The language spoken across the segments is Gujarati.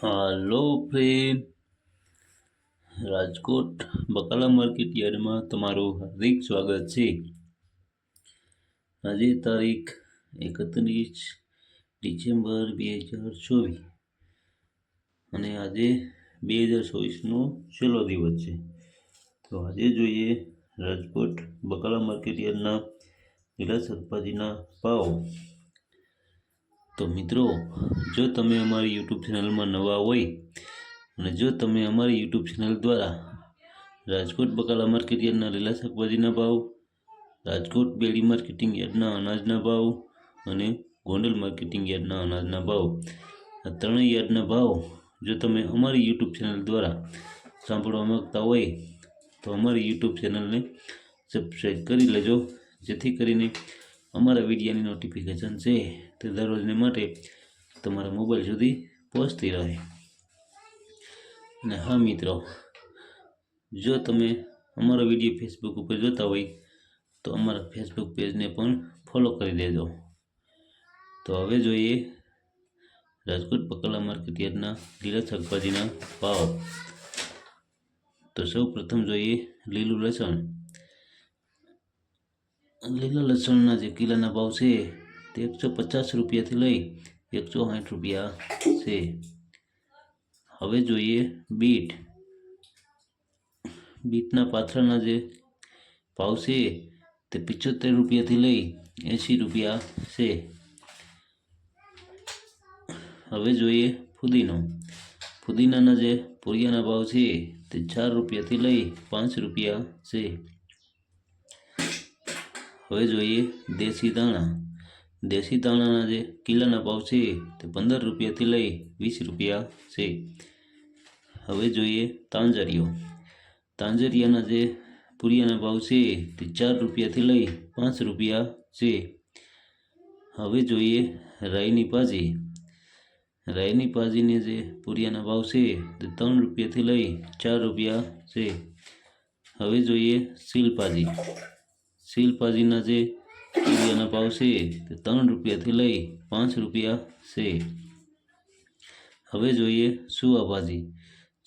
હાલો ફ્રેન્ડ રાજકોટ બકાલા માર્કેટ યાર્ડમાં તમારું હાર્દિક સ્વાગત છે. આજે તારીખ એકત્રીસ ડિસેમ્બર બે હજાર ચોવીસ અને આજે બે હજાર ચોવીસનો છેલ્લો દિવસ છે. તો આજે જોઈએ રાજકોટ બકાલા માર્કેટ યાર્ડના લીલા શાકભાજીના ભાવ. તો મિત્રો, જો તમે અમારી યુટ્યુબ ચેનલમાં નવા હોય અને જો તમે અમારી યુટ્યુબ ચેનલ દ્વારા રાજકોટ બકાલા માર્કેટ યાર્ડના લીલા શાકભાજીના ભાવ, રાજકોટ બેડી માર્કેટિંગ યાર્ડના અનાજના ભાવ અને ગોંડલ માર્કેટિંગ યાર્ડના અનાજના ભાવ, આ ત્રણેય યાર્ડના ભાવ જો તમે અમારી યુટ્યુબ ચેનલ દ્વારા સાંભળવા માગતા હોય, તો અમારી યુટ્યુબ ચેનલને સબસ્ક્રાઈબ કરી લેજો, જેથી કરીને અમારા વિડીયાની નોટિફિકેશન છે તે દરરોજને માટે તમારા મોબાઈલ સુધી પહોંચતી રહે. અને હા મિત્રો, જો તમે અમારો વીડિયો ફેસબુક ઉપર જોતા હોય, તો અમારા ફેસબુક પેજને પણ ફોલો કરી દેજો. તો હવે જોઈએ રાજકોટ પકલા માર્કેટયાર્ડના લીલા શાકભાજીના ભાવ. તો સૌ પ્રથમ જોઈએ લીલું લસણ. લીલા લસણના જે કિલોના ભાવ છે તે એકસો પચાસ રૂપિયાથી લઈ એકસો સાઠ રૂપિયા છે હવે જોઈએ બીટ બીટના પાથરાના જે ભાવ છે તે પિચોતેર રૂપિયાથી લઈ એંશી રૂપિયા છે હવે જોઈએ ફુદીનો ફુદીનાના જે પૂરિયાના ભાવ છે તે ચાર રૂપિયાથી લઈ પાંચ રૂપિયા છે હવે જોઈએ દેશી દાણા દેશી દાણાના જે કિલોના ભાવ છે તે પંદર રૂપિયાથી લઈ વીસ રૂપિયા છે હવે જોઈએ તાંજરીઓ તાંજરિયાના જે પૂરિયાના ભાવ છે તે ચાર રૂપિયાથી લઈ પાંચ રૂપિયા છે હવે જોઈએ રાઈની પાજી રાઈની પાજીની જે પૂરિયાના ભાવ છે તે ત્રણ રૂપિયાથી લઈ ચાર રૂપિયા છે હવે જોઈએ સીલપાજી સીલપાજીના જે પૂરિયાના ભાવ છે તે ત્રણ રૂપિયાથી લઈ પાંચ રૂપિયા છે. હવે જોઈએ સુવાભાજી.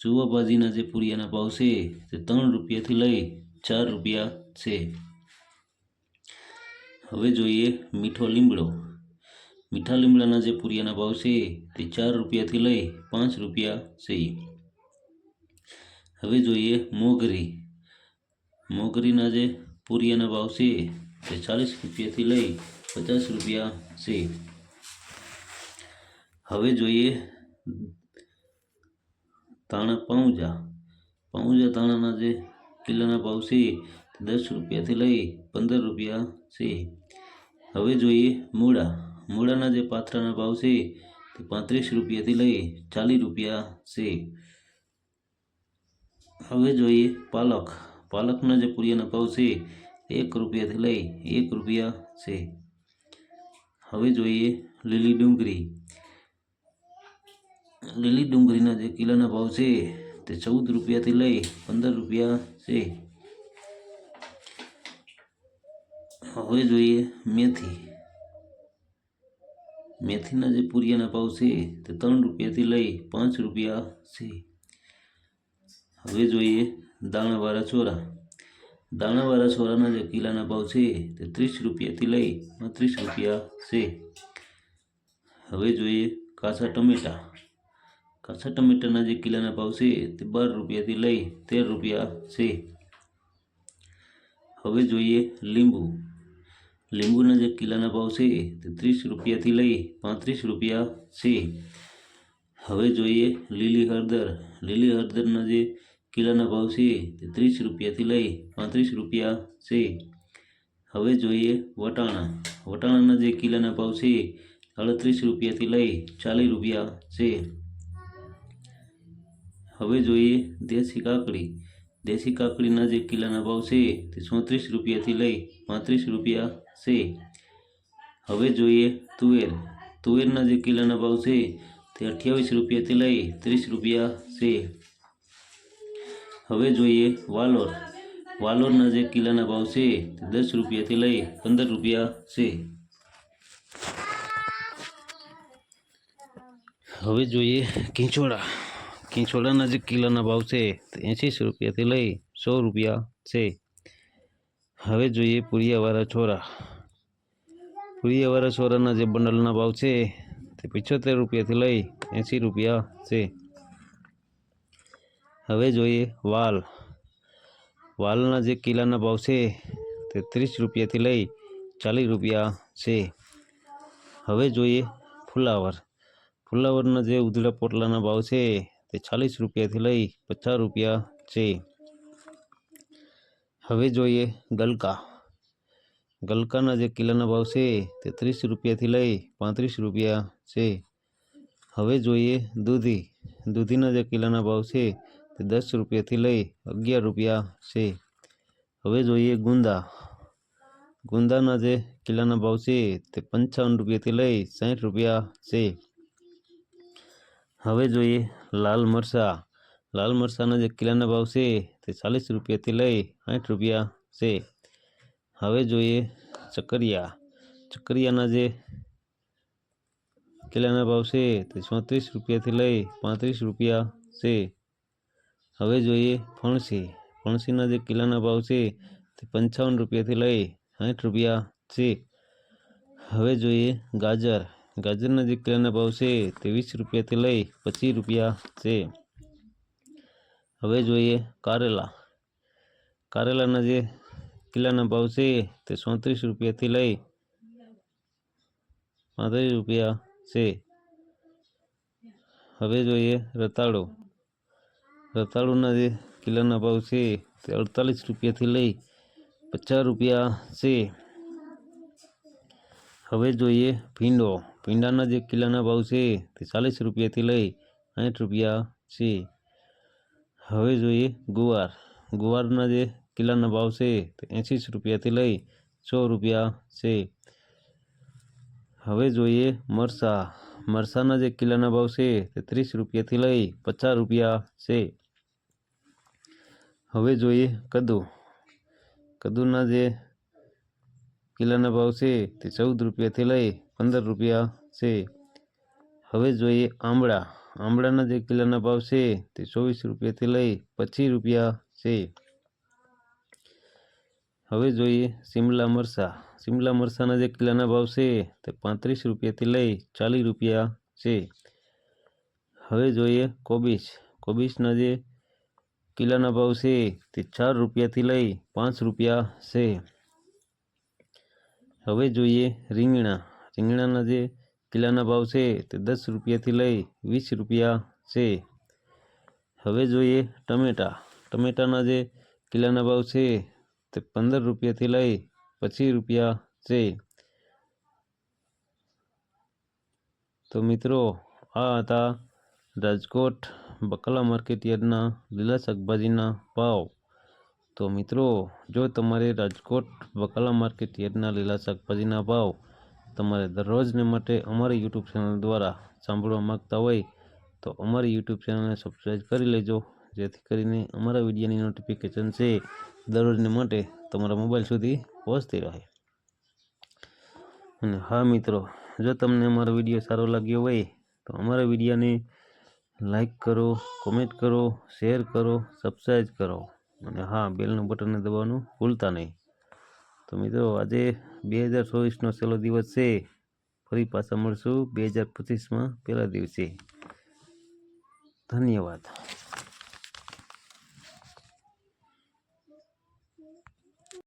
સુવાભાજીના જે પૂરિયાના ભાવ છે તે ત્રણ રૂપિયાથી લઈ ચાર રૂપિયા છે. હવે જોઈએ મીઠો લીમડો. મીઠા લીમડાના જે પૂરિયાના ભાવ છે તે ચાર રૂપિયાથી લઈ પાંચ રૂપિયા છે. હવે જોઈએ મોગરી. મોગરીના જે પૂરિયાના ભાવ છે તે ચાલીસ રૂપિયાથી લઈ પચાસ રૂપિયા છે. હવે જોઈએ તાણા પાઉજા. પાઉજા તાણાના જે કિલોના ભાવ છે તે દસ રૂપિયાથી લઈ પંદર રૂપિયા છે. હવે જોઈએ મૂળા. મૂળાના જે પાથરાના ભાવ છે તે પાંત્રીસ રૂપિયાથી લઈ ચાલીસ રૂપિયા છે. હવે જોઈએ પાલક. પાલકના જે પૂરિયાના ભાવ છે એક રૂપિયાથી લઈ એક રૂપિયા છે હવે જોઈએ લીલી ડુંગળી લીલી ડુંગળીના જે કિલોના ભાવ છે તે ચૌદ રૂપિયાથી લઈ પંદર રૂપિયા છે હવે જોઈએ મેથી મેથીના જે પૂરિયાના ભાવ છે તે ત્રણ રૂપિયાથી લઈ પાંચ રૂપિયા છે હવે જોઈએ દાણાવાળા ચોરા દાણાવાળા ચોરાના જે કિલોના ભાવ છે તે ત્રીસ રૂપિયાથી લઈ પાંત્રીસ રૂપિયા છે હવે જોઈએ કાચા ટમેટા કાચા ટમેટાના જે કિલોના ભાવ છે તે બાર રૂપિયાથી લઈ તેર રૂપિયા છે હવે જોઈએ લીંબુ લીંબુના જે કિલોના ભાવ છે તે ત્રીસ રૂપિયાથી લઈ પાંત્રીસ રૂપિયા છે હવે જોઈએ લીલી હળદર લીલી હળદરના જે કિલોના ભાવ છે તે ત્રીસ રૂપિયાથી લઈ પાંત્રીસ રૂપિયા છે. હવે જોઈએ વટાણા. વટાણાના જે કિલોના ભાવ છે અડત્રીસ રૂપિયાથી લઈ ચાલીસ રૂપિયા છે. હવે જોઈએ દેશી કાકડી. દેશી કાકડીના જે કિલોના ભાવ છે તે ચોત્રીસ રૂપિયાથી લઈ પાંત્રીસ રૂપિયા છે. હવે જોઈએ તુવેર. તુવેરના જે કિલોના ભાવ છે તે અઠ્યાવીસ રૂપિયાથી લઈ ત્રીસ રૂપિયા છે. હવે જોઈએ વાલોર વાલોરના જે કિલોના ભાવ છે તે દસ રૂપિયાથી લઈ પંદર રૂપિયા છે હવે જોઈએ કિંચોડા કિંચોડાના જે કિલોના ભાવ છે તે એંશી રૂપિયાથી લઈ સો રૂપિયા છે હવે જોઈએ પુરિયાવાળા છોરા પુરિયાવાળા છોરાના જે બંડલના ભાવ છે તે પંચોતેર રૂપિયાથી લઈ એંશી રૂપિયા છે હવે જોઈએ વાલ. વાલના જે કિલ્લાના ભાવ છે તે ત્રીસ રૂપિયાથી લઈ ચાલીસ રૂપિયા છે. હવે જોઈએ ફુલાવર. ફુલાવરના જે ઉધડા પોટલાના ભાવ છે તે ચાલીસ રૂપિયાથી લઈ પચાસ રૂપિયા છે. હવે જોઈએ ગલકા. ગલકાના જે કિલ્લાના ભાવ છે તે ત્રીસ રૂપિયાથી લઈ પાંત્રીસ રૂપિયા છે. હવે જોઈએ દૂધી. દૂધીના જે કિલ્લાના ભાવ છે તે દસ રૂપિયાથી લઈ અગિયાર રૂપિયા છે હવે જોઈએ ગુંદા ગુંદાના જે કિલ્લાના ભાવ છે તે પંચાવન રૂપિયાથી લઈ સાઠ રૂપિયા છે હવે જોઈએ લાલ મરચાં લાલ મરચાંના જે કિલ્લાના ભાવ છે તે ચાલીસ રૂપિયાથી લઈ સાઠ રૂપિયા છે હવે જોઈએ ચકરિયા ચકરિયાના જે કિલ્લાના ભાવ છે તે ચોત્રીસ રૂપિયાથી લઈ પાંત્રીસ રૂપિયા છે હવે જોઈએ ફણસી ફણસીના જે કિલ્લાના ભાવ છે તે પંચાવન રૂપિયાથી લઈ સાઠ રૂપિયા છે હવે જોઈએ ગાજર ગાજરના જે કિલ્લાના ભાવ છે તે વીસ રૂપિયાથી લઈ પચીસ રૂપિયા છે હવે જોઈએ કારેલા કારેલાના જે કિલ્લાના ભાવ છે તે ચોત્રીસ રૂપિયાથી લઈ પાંત્રીસ રૂપિયા છે હવે જોઈએ રતાળુ રતાળુના જે કિલ્લાના ભાવ છે તે અડતાલીસ રૂપિયાથી લઈ પચાસ રૂપિયા છે હવે જોઈએ ભીંડો ભીંડાના જે કિલ્લાના ભાવ છે તે ચાલીસ રૂપિયાથી લઈ સાઠ રૂપિયા છે હવે જોઈએ ગુવાર ગુવારના જે કિલ્લાના ભાવ છે તે એંશી રૂપિયાથી લઈ સો રૂપિયા છે હવે જોઈએ મરસા મરસાના જે કિલ્લાના ભાવ છે તે ત્રીસ રૂપિયાથી લઈ પચાસ રૂપિયા છે. હવે જોઈએ કદુ. કદુના જે કિલ્લાના ભાવ છે તે ચૌદ રૂપિયાથી લઈ પંદર રૂપિયા છે. હવે જોઈએ આંબળા. આંબળાના જે કિલ્લાના ભાવ છે તે ચોવીસ રૂપિયાથી લઈ પચીસ રૂપિયા છે. હવે જોઈએ શિમલા મરચાં શિમલા મરચાંના જે કિલ્લાના ભાવ છે તે પાંત્રીસ રૂપિયાથી લઈ ચાલીસ રૂપિયા છે હવે જોઈએ કોબીજ કોબીજના જે કિલ્લાના ભાવ છે તે ચાર રૂપિયાથી લઈ પાંચ રૂપિયા છે હવે જોઈએ રીંગણા રીંગણાના જે કિલ્લાના ભાવ છે તે દસ રૂપિયાથી લઈ વીસ રૂપિયા છે હવે જોઈએ ટમેટા ટમેટાના જે કિલ્લાના ભાવ છે તે પંદર રૂપિયાથી લઈ પચીસ રૂપિયા છે તો મિત્રો, આ હતા રાજકોટ બકલા માર્કેટ યાર્ડના લીલા શાકભાજીના ભાવ. તો મિત્રો, જો તમારે રાજકોટ બકાલા માર્કેટ યાર્ડના લીલા શાકભાજીના ભાવ તમારે દરરોજને માટે અમારી યુટ્યુબ ચેનલ દ્વારા સાંભળવા માગતા હોય, તો અમારી યુટ્યુબ ચેનલને સબસ્ક્રાઈબ કરી લેજો. જેથી કરીને અમારા વિડીયોની નોટિફિકેશન છે દરરોજને માટે તમારા મોબાઈલ સુધી પહોંચતી રહે. અને હા મિત્રો, જો તમને અમારો વીડિયો સારો લાગ્યો હોય, તો અમારા વિડીયોને લાઈક કરો, કોમેન્ટ કરો, શેર કરો, સબસ્ક્રાઈબ કરો. અને હા, બેલનું બટનને દબાવવાનું ભૂલતા નહીં. તો મિત્રો, આજે બે હજાર ચોવીસનો છેલ્લો દિવસ છે. ફરી પાછા મળશું બે હજાર પચીસમાં પહેલા દિવસે. ધન્યવાદ.